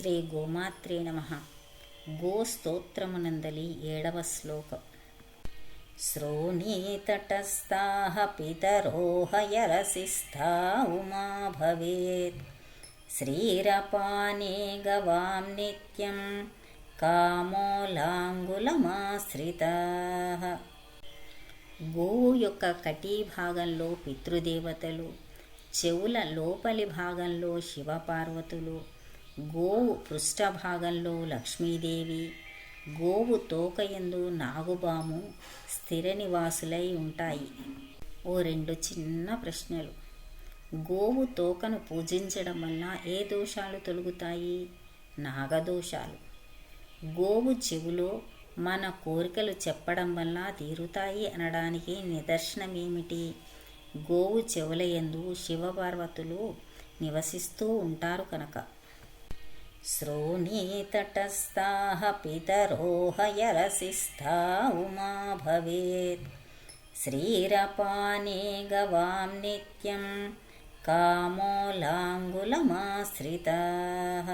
శ్రీ గోమాత్రే నమ గోస్తోత్రమునందలి ఏడవ శ్లోకం श्रोणीतटस्थाः पितरो हयरसिस्था उमा भवेत् श्रीरपाने गवां नित्यं కామోలాంగులమాశ్రితాః గోవు యొక్క కటీ భాగంలో పితృదేవతలు చెవుల లోపలి భాగంలో శివపార్వతులు గోవు పృష్ఠభాగంలో లక్ష్మీదేవి గోవు తోకయందు నాగుబాము స్థిర నివాసులై ఉంటాయి. ఓ రెండు చిన్న ప్రశ్నలు. గోవు తోకను పూజించడం వల్ల ఏ దోషాలు తొలుగుతాయి? నాగదోషాలు. గోవు చెవులో మన కోరికలు చెప్పడం వల్ల తీరుతాయి అనడానికి నిదర్శనం ఏమిటి గోవు చెవులయందు శివపార్వతులు నివసిస్తూ ఉంటారు కనుక. श्रोणीतटस्थाः पितरो हयरसिस्था उमा भवेत् श्रीरपाने गवां नित्यं कामोलाङ्गुलमाश्रिताः